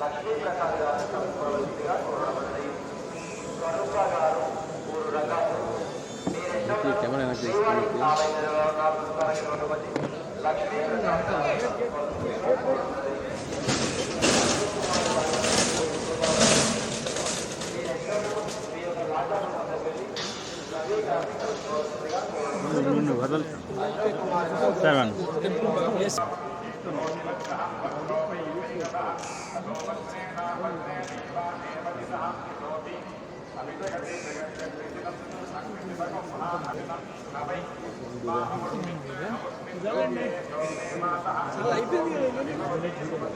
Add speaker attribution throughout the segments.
Speaker 1: లక్ష్మీప్రసాద్ గారు సంపూర్తిగా కోరబడ్డాయి స్వరూప గారు ఊరు రంగారు
Speaker 2: ఈ కెమెరా వెనక్కి తీసుకుని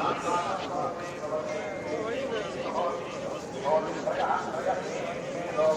Speaker 1: Lakshmi Prasad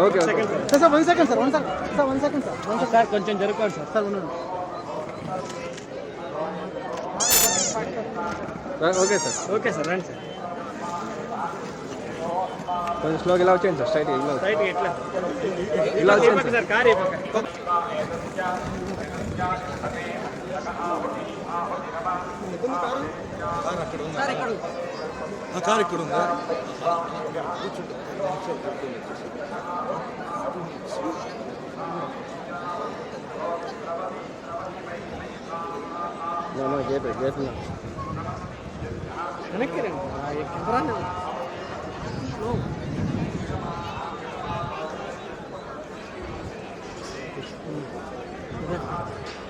Speaker 2: Okay
Speaker 3: sir sir one second sir one second sir one second sir one
Speaker 2: sir కొంచెం జరుపుకోండి సార్
Speaker 3: సార్ ఉండండి.
Speaker 2: ఓకే సార్
Speaker 3: ఓకే సార్ రండి సార్
Speaker 2: కొంచెం స్లోగా ఇలా వచ్చేయండి సార్ స్ట్రైట్ ఇలా
Speaker 3: రైట్ ఎట్లా
Speaker 2: ఇలా వచ్చేయండి
Speaker 3: సార్ కార్ ఇవ్వక.
Speaker 4: కారు
Speaker 2: ಕಾರ್
Speaker 3: ಇಕ್ಕಡು ಗೇಟ್ ಗೇಟ್ ನನಗೆ Yeah.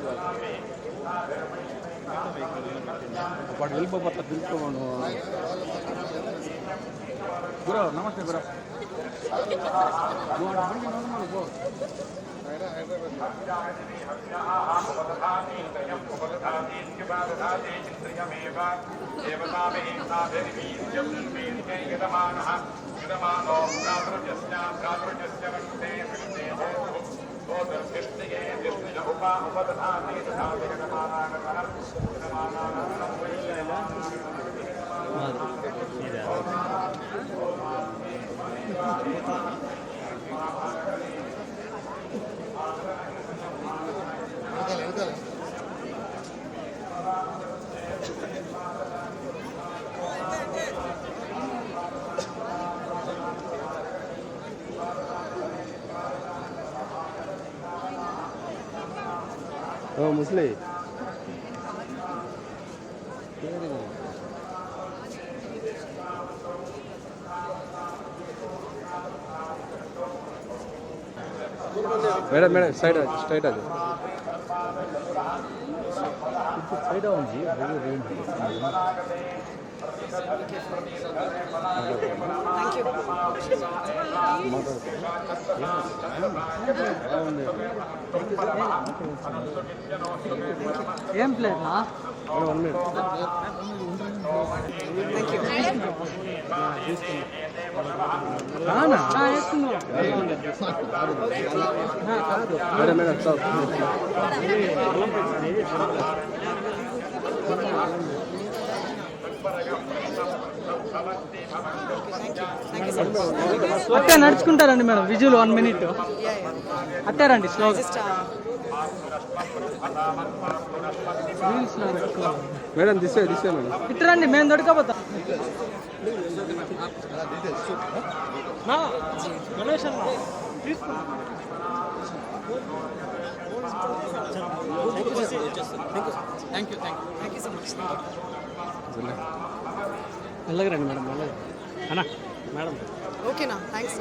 Speaker 2: వాడు వెళ్ళిపోతా పిలుచుకోమను గురు నమస్తే గురు ఓ ముసలి. మేడం మేడం సైడ్ స్ట్రైట్ అది.
Speaker 3: సైడ్ ఉంది. ఏం ప్లేట్నా
Speaker 2: మేడం మేడం
Speaker 3: అట్టే నడుచుకుంటారండి మేడం. విజువల్ వన్ మినిట్ అట్టే రండి స్లోగా రీల్స్లో పెట్టుకోవాలి.
Speaker 2: మేడం దిసే దిసే మేడం
Speaker 3: ఇటు రండి మేము దొరకపోతాం మెల్లగా రండి మేడం మెల్లగా అన్నా మేడం
Speaker 4: ఓకేనా థ్యాంక్స్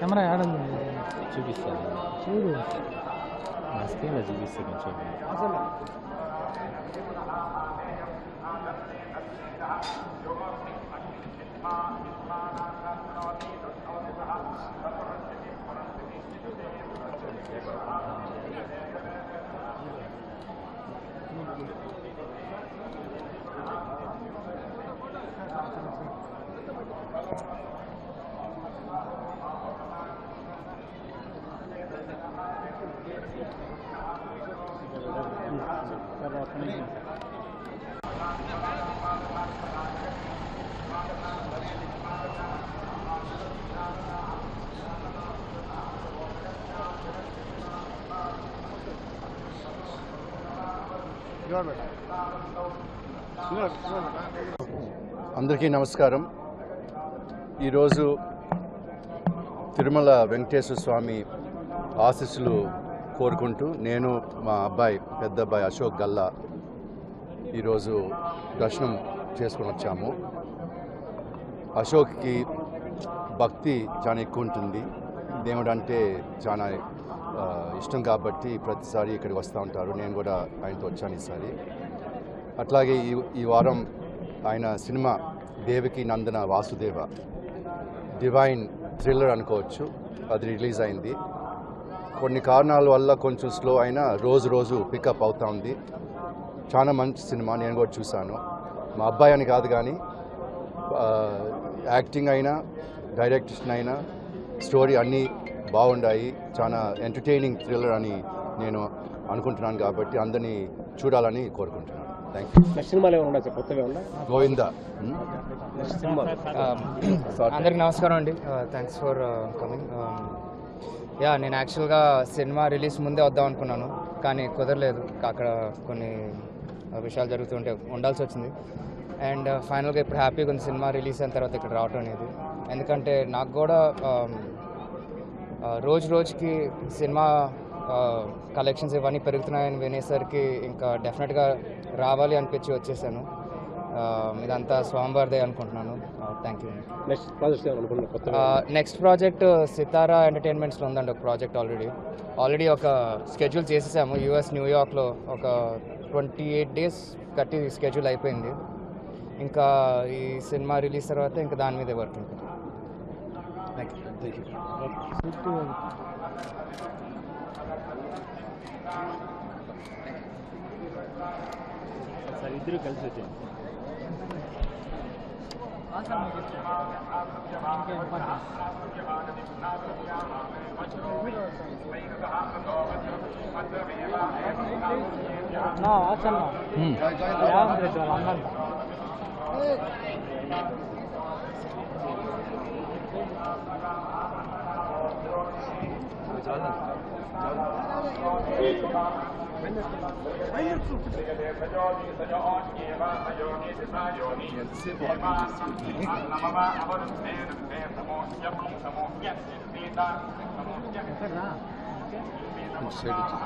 Speaker 3: కెమెరా ఆడండి
Speaker 5: చూపిస్తాను
Speaker 3: చూడు
Speaker 5: నా స్క్రీన్లో చూపిస్తే కొంచెం
Speaker 6: అందరికీ నమస్కారం. ఈరోజు తిరుమల వెంకటేశ్వర స్వామి ఆశీస్సులు కోరుకుంటూ నేను మా అబ్బాయి పెద్ద అబ్బాయి అశోక్ గల్లా ఈరోజు దర్శనం చేసుకొని వచ్చాము. అశోక్కి భక్తి చాలా ఎక్కువ ఉంటుంది. దేవుడు అంటే చాలా ఇష్టం కాబట్టి ప్రతిసారి ఇక్కడికి వస్తూ ఉంటారు. నేను కూడా ఆయనతో వచ్చాను ఈసారి. అట్లాగే ఈ ఈ వారం ఆయన సినిమా దేవికి నందన వాసుదేవ డివైన్ థ్రిల్లర్ అనుకోవచ్చు. అది రిలీజ్ అయింది. కొన్ని కారణాల వల్ల కొంచెం స్లో అయినా రోజు రోజు పికప్ అవుతా ఉంది. చాలా మంచి సినిమా నేను కూడా చూశాను. మా అబ్బాయి అని కాదు కానీ యాక్టింగ్ అయినా డైరెక్షన్ అయినా స్టోరీ అన్నీ బాగుండాయి. చాలా ఎంటర్టైనింగ్ థ్రిల్లర్ అని నేను అనుకుంటున్నాను కాబట్టి అందరినీ చూడాలని కోరుకుంటున్నాను. థ్యాంక్ యూ
Speaker 2: నెక్స్ట్ సినిమాలు ఏమైనా కొత్తగా
Speaker 6: గోవిందా.
Speaker 2: Next cinema.
Speaker 7: అందరికి నమస్కారం అండి. థ్యాంక్స్ ఫర్ కమింగ్ యా నేను యాక్చువల్గా సినిమా రిలీజ్ ముందే వద్దాం అనుకున్నాను కానీ కుదరలేదు. అక్కడ కొన్ని uh, విషయాలు జరుగుతుంటే ఉండాల్సి వచ్చింది. అండ్ ఫైనల్గా ఇప్పుడు హ్యాపీగా ఉంది సినిమా రిలీజ్ అయిన తర్వాత ఇక్కడ రావటం అనేది. ఎందుకంటే నాకు కూడా um, uh, రోజు రోజుకి సినిమా కలెక్షన్స్ ఇవన్నీ పెరుగుతున్నాయని వినేసరికి ఇంకా డెఫినెట్గా రావాలి అనిపించి వచ్చేసాను. ఇదంతా స్వామివారిదే అనుకుంటున్నాను.
Speaker 2: Thank you
Speaker 7: next project Sithara ఎంటర్టైన్మెంట్స్లో ఉందండి ఒక ప్రాజెక్ట్ ఆల్రెడీ ఆల్రెడీ ఒక స్కెడ్యూల్ చేసేసాము. యూఎస్ న్యూయార్క్లో ఒక ట్వంటీ ఎయిట్ డేస్ కట్టి స్కెడ్యూల్ అయిపోయింది. ఇంకా ఈ సినిమా రిలీజ్ తర్వాత ఇంకా దాని మీదే వర్క్ ఉంటుంది. 되게
Speaker 2: 보통 잘
Speaker 8: 이들을 가르쳐야 돼 ನಾ ವಾಚನ್ನ ಯಾವ ಅಂದ್ರೆ ಸರ್ ಹನ್ನೊಂದು Conservative.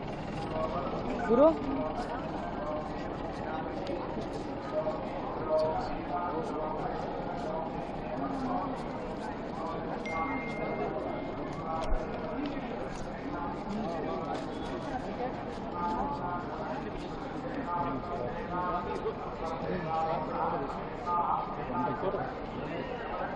Speaker 8: 불어?